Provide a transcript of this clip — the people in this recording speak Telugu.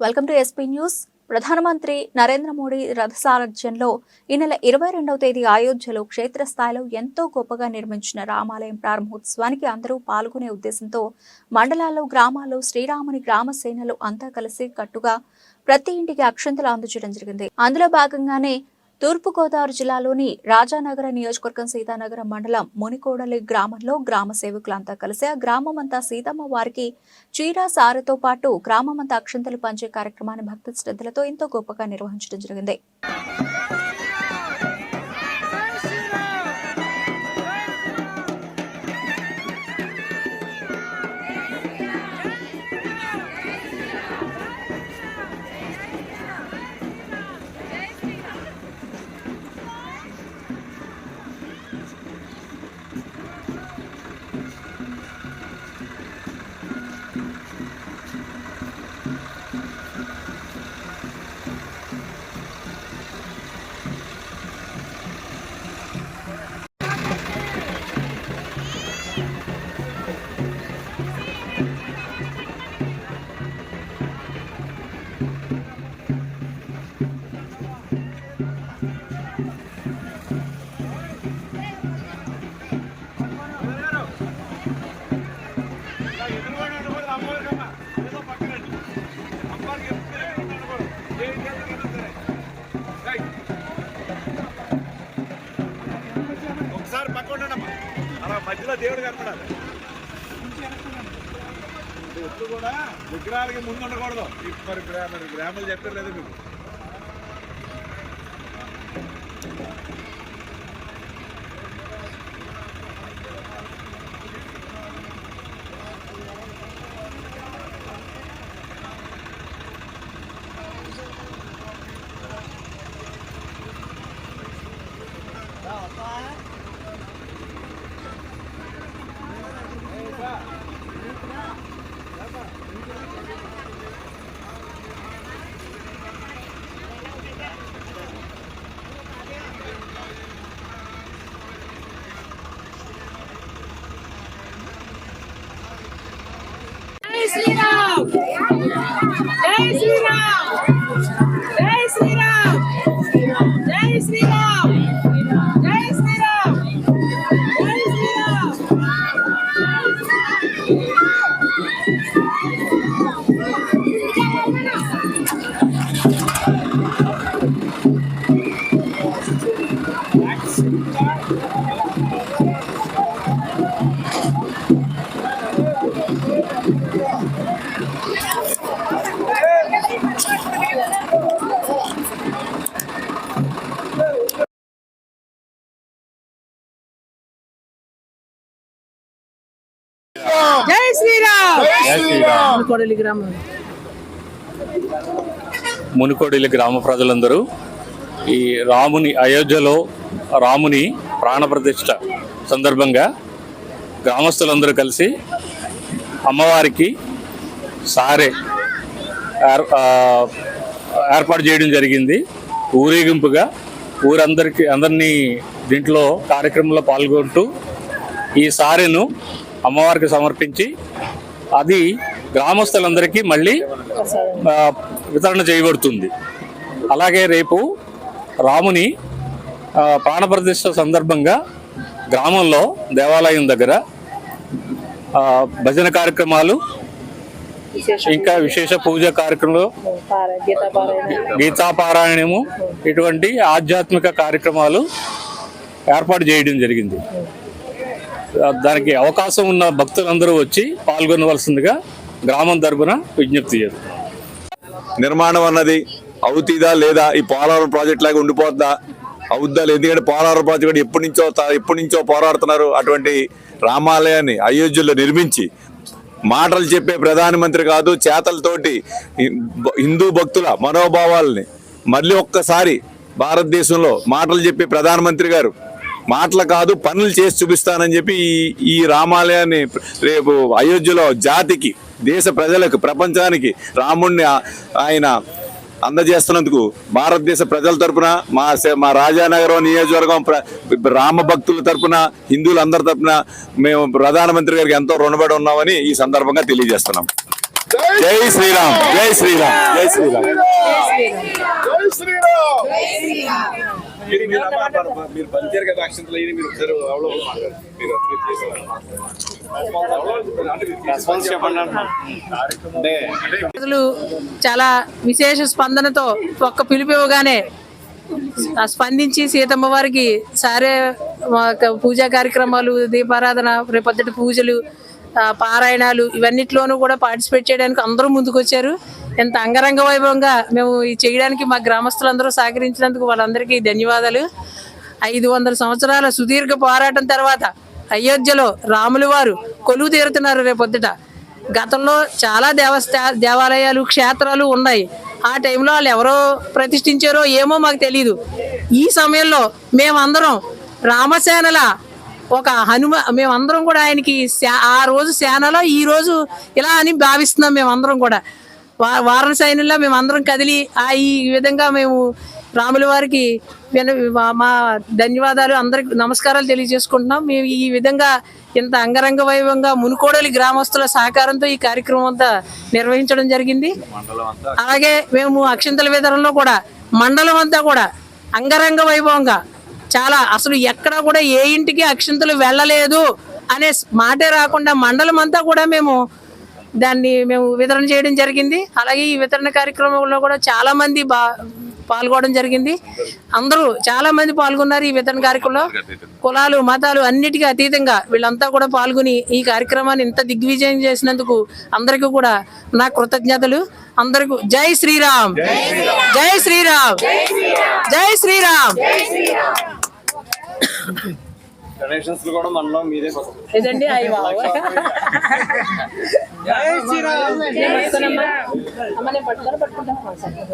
Welcome to SP news. ప్రధానమంత్రి నరేంద్ర మోడీ రథ సారథ్యంలో ఈ నెల ఇరవై రెండవ తేదీ అయోధ్యలో క్షేత్రస్థాయిలో ఎంతో గొప్పగా నిర్మించిన రామాలయం ప్రారంభోత్సవానికి అందరూ పాల్గొనే ఉద్దేశంతో మండలాల్లో గ్రామాల్లో శ్రీరాముని గ్రామ సేనలు అంతా కలిసి కట్టుగా ప్రతి ఇంటికి అక్షంతలు అందజేయడం జరిగింది. అందులో భాగంగానే తూర్పుగోదావరి జిల్లాలోని రాజానగర నియోజకవర్గం సీతానగరం మండలం మునికోడలి గ్రామంలో గ్రామ సేవకులంతా కలిసి ఆ గ్రామమంతా సీతమ్మ వారికి చీర సారతో పాటు గ్రామమంతా అక్షంతలు పంచే కార్యక్రమాన్ని భక్తి శ్రద్ధలతో ఎంతో గొప్పగా నిర్వహించడం జరిగింది. మధ్యలో దేవుడు కనపడాలి. ఎప్పుడు కూడా విగ్రహాలకి ముందు ఉండకూడదు. ఇప్పటి మరి గ్రామాలు చెప్పారు లేదు మీకు. Bye. 10 lirão! 10 lirão! మునుకోడలి గ్రామం. మునుకోడలి గ్రామ ప్రజలందరూ ఈ రాముని అయోధ్యలో రాముని ప్రాణప్రతిష్ఠ సందర్భంగా గ్రామస్తులందరూ కలిసి అమ్మవారికి సారే ఏర్- ఏర్పాటు చేయడం జరిగింది. ఊరేగింపుగా ఊరందరికి అందరినీ దీంట్లో కార్యక్రమంలో పాల్గొంటూ ఈ సారెను అమ్మవారికి సమర్పించి అది గ్రామస్తులందరికీ మళ్ళీ వితరణ చేయబడుతుంది. అలాగే రేపు రాముని ఆ, ప్రాణప్రతిష్ఠ సందర్భంగా గ్రామంలో దేవాలయం దగ్గర భజన కార్యక్రమాలు ఇంకా విశేష పూజ కార్యక్రమాలు గీతాపారాయణము ఇటువంటి ఆధ్యాత్మిక కార్యక్రమాలు ఏర్పాటు చేయడం జరిగింది. దానికి అవకాశం ఉన్న భక్తులందరూ వచ్చి పాల్గొనవలసిందిగా గ్రామం తరపున విజ్ఞప్తి చేస్తున్నాం నిర్మాణం అన్నది అవుతుందా లేదా? ఈ పోలవరం ప్రాజెక్ట్ లాగా ఉండిపోద్దా? అవుద్దా లేదు? ఎందుకంటే పోలవరం ప్రాజెక్ట్ ఎప్పటి నుంచో ఎప్పటి నుంచో పోరాడుతున్నారు అటువంటి రామాలయాన్ని అయోధ్యలో నిర్మించి. మాటలు చెప్పే ప్రధానమంత్రి కాదు చేతలతోటి హిందూ భక్తుల మనోభావాల్ని మళ్ళీ ఒక్కసారి భారతదేశంలో మాటలు చెప్పే ప్రధానమంత్రి గారు మాటలు కాదు పనులు చేసి చూపిస్తానని చెప్పి ఈ ఈ రామాలయాన్ని రేపు అయోధ్యలో జాతికి దేశ ప్రజలకు ప్రపంచానికి రాముణ్ణి ఆయన అందజేస్తున్నందుకు భారతదేశ ప్రజల తరపున మా సే- మా రాజానగరం నియోజకవర్గం రామ భక్తుల తరపున హిందువులందరి తరపున మేము ప్రధానమంత్రి గారికి ఎంతో రుణపడి ఉన్నామని ఈ సందర్భంగా తెలియజేస్తున్నాం. జై శ్రీరామ్ జై శ్రీరామ్ జై శ్రీరామ్. అమ్మ, మీరు పంచారు కదా అక్షంతలు అయ్యి మీరు ఒకసారి చాలా విశేష స్పందనతో ఒక్క పిలుపు ఇవ్వగానే స్పందించి సీతమ్మ వారికి సారే పూజా కార్యక్రమాలు దీపారాధన రేపొద్దుటి పూజలు పారాయణాలు ఇవన్నిట్లోనూ కూడా పార్టిసిపేట్ చేయడానికి అందరూ ముందుకు వచ్చారు ఎంత అంగరంగ వైభవంగా మేము చేయడానికి మా గ్రామస్తులందరూ సహకరించినందుకు వాళ్ళందరికీ ధన్యవాదాలు. ఐదు వందల సంవత్సరాల సుదీర్ఘ పోరాటం తర్వాత అయోధ్యలో రాములు వారు కొలువు తీరుతున్నారు రేపొద్దుట. గతంలో చాలా దేవస్థా దేవాలయాలు క్షేత్రాలు ఉన్నాయి. ఆ టైంలో వాళ్ళు ఎవరో ప్రతిష్ఠించారో ఏమో మాకు తెలియదు ఈ సమయంలో మేమందరం రామసేనల ఒక హనుమ మేమందరం కూడా ఆయనకి ఆ రోజు సేనలో ఈ రోజు ఇలా అని భావిస్తున్నాం మేమందరం కూడా. వారణ సైన్యంలో మేమందరం కదిలి ఆ ఈ విధంగా మేము రాముల వారికి మా- ధన్యవాదాలు అందరికి నమస్కారాలు తెలియజేసుకుంటున్నాం. మేము ఈ విధంగా ఇంత అంగరంగ వైభవంగా మునుకోడలి గ్రామస్తుల సహకారంతో ఈ కార్యక్రమం అంతా నిర్వహించడం జరిగింది. అలాగే మేము అక్షంతల వితరణలో కూడా మండలం అంతా కూడా అంగరంగ వైభవంగా చాలా అసలు ఎక్కడ కూడా ఏ ఇంటికి అక్షంతలు వెళ్ళలేదు అనే మాటే రాకుండా మండలం అంతా కూడా మేము దాన్ని మేము వితరణ చేయడం జరిగింది. అలాగే ఈ వితరణ కార్యక్రమంలో కూడా చాలా మంది బా పాల్గొనడం జరిగింది. అందరూ చాలా మంది పాల్గొన్నారు ఈ వితరణ కార్యక్రమంలో. కులాలు మతాలు అన్నిటికీ అతీతంగా వీళ్ళంతా కూడా పాల్గొని ఈ కార్యక్రమాన్ని ఇంత దిగ్విజయం చేసినందుకు అందరికీ కూడా నా కృతజ్ఞతలు. అందరికీ జై శ్రీరామ్. జై శ్రీరామ్. జై శ్రీరామ్. డొనేషన్స్ కూడా మనలో మీదే ఇదండి అయ్యి బాబు అమ్మ నేను పట్టుకొని పట్టుకుంటాను